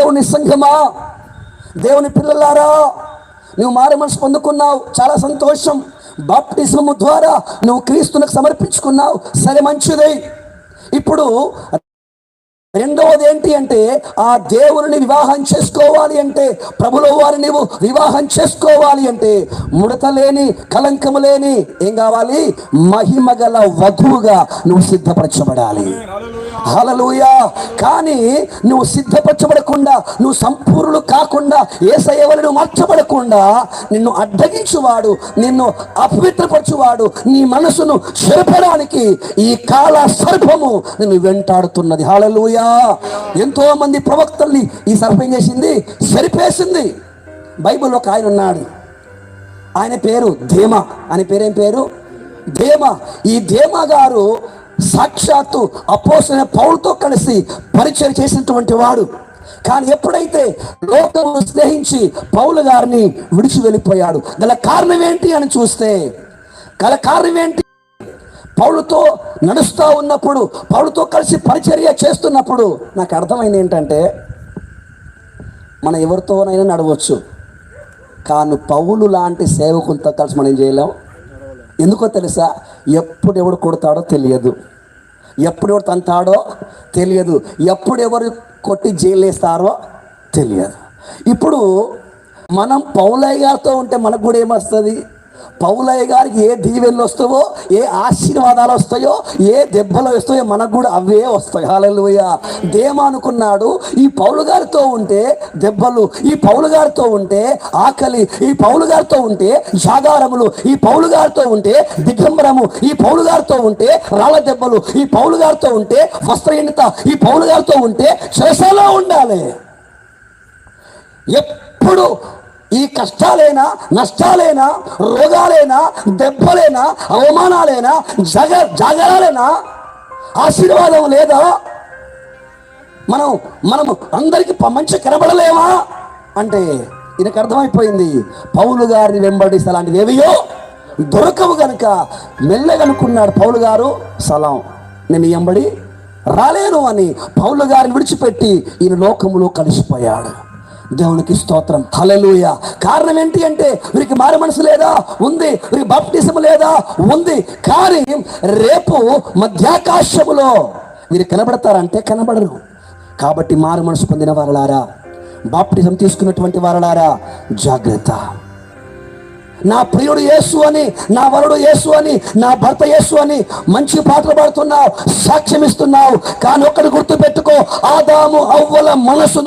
దేవుని సంఘమా? దేవుని పిల్లలారా నువ్వు మారు మనసు పొందుకున్నావు చాలా సంతోషం. బాప్టిజము ద్వారా నువ్వు క్రీస్తులకు సమర్పించుకున్నావు. సరే మంచిది. ఇప్పుడు రెండవది ఏంటి అంటే ఆ దేవుని వివాహం చేసుకోవాలి అంటే ప్రభులో వారిని నీవు వివాహం చేసుకోవాలి అంటే ముడత లేని కలంకము లేని ఏం కావాలి? మహిమ గల వధువుగా నువ్వు సిద్ధపరచబడాలి. హలలుయా కానీ నువ్వు సిద్ధపరచబడకుండా నువ్వు సంపూర్ణులు కాకుండా ఏ సేవలను మార్చబడకుండా నిన్ను అడ్డగించువాడు నిన్ను అపవిత్రపరచువాడు నీ మనసును చెరపడానికి ఈ కాల సర్పము నిన్ను వెంటాడుతున్నది. హలలుయ ఎంతో మంది ప్రవక్తల్ని ఈ సర్పం చేసింది సరిపేసింది. బైబిల్ ఒక ఆయన ఉన్నాడు. ఆయన పేరు ధీమ. ఆయన పేరేం పేరు? ధీమ. ఈ ధీమ గారు సాక్షాత్తు అపోసిన పౌలతో కలిసి పరిచయం చేసినటువంటి వాడు. కానీ ఎప్పుడైతే లోకము స్నేహించి పౌలు గారిని విడిచి వెళ్ళిపోయాడు గల కారణం ఏంటి అని చూస్తే గల కారణం ఏంటి? పౌలుతో నడుస్తూ ఉన్నప్పుడు పౌరుతో కలిసి పరిచర్య చేస్తున్నప్పుడు నాకు అర్థమైంది ఏంటంటే మనం ఎవరితోనైనా నడవచ్చు. కానీ పౌలు లాంటి సేవకులతో కలిసి మనం ఏం చేయలేం. ఎందుకో తెలుసా? ఎప్పుడు ఎవడు కొడతాడో తెలియదు. ఎప్పుడు ఎవడు తంతాడో తెలియదు. ఎప్పుడు ఎవరు కొట్టి జైలు వేస్తారో తెలియదు. ఇప్పుడు మనం పౌలయ్య గారితో ఉంటే మనకు కూడా ఏమొస్తుంది? పౌలయ్య గారికి ఏ దీవెనలు వస్తావో ఏ ఆశీర్వాదాలు వస్తాయో ఏ దెబ్బలు వస్తాయో మనకు కూడా అవే వస్తాయి. హాలలుయ దేమనుకున్నాడు ఈ పౌలు గారితో ఉంటే దెబ్బలు ఈ పౌలు గారితో ఉంటే ఆకలి ఈ పౌలు గారితో ఉంటే జాగారములు ఈ పౌలు గారితో ఉంటే దిగంబరము ఈ పౌలు గారితో ఉంటే రాళ్ళ దెబ్బలు ఈ పౌలు గారితో ఉంటే వస్త్రహీనత ఈ పౌలు గారితో ఉంటే శేషలో ఉండాలి. ఎప్పుడు ఈ కష్టాలైనా నష్టాలైనా రోగాలైనా దెబ్బలైనా అవమానాలైనా జగ జాగరాలైనా ఆశీర్వాదం లేదా మనం మనము అందరికి మంచి కనబడలేమా? అంటే ఈయనకు అర్థమైపోయింది. పౌలు గారిని వెంబడిస్తే అలాంటివి ఏవియో దొరకవు గనుక మెల్లగనుకున్నాడు పౌలు గారు సలాం నేను వెంబడి రాలేను అని పౌలు గారిని విడిచిపెట్టి ఈయన లోకములో కలిసిపోయాడు. దేవునికి స్తోత్రం. హలలుయ కారణం ఏంటి అంటే వీరికి మారు మనసు లేదా? ఉంది. వీరికి బాప్టిజం లేదా? ఉంది. కానీ రేపు మధ్యాకాశములో వీరు కనబడతారంటే కనబడరు. కాబట్టి మారు మనసు పొందిన వారలారా బాప్టిజం తీసుకున్నటువంటి వారలారా జాగ్రత్త. నా ప్రియుడు యేసు అని నా వరుడు యేసు అని నా భర్త యేసు అని మంచి పాటలు పాడుతున్నావు సాక్ష్యం ఇస్తున్నావు కానీ ఒక్కటి గుర్తు పెట్టుకో ఆదాము అవ్వల మనసు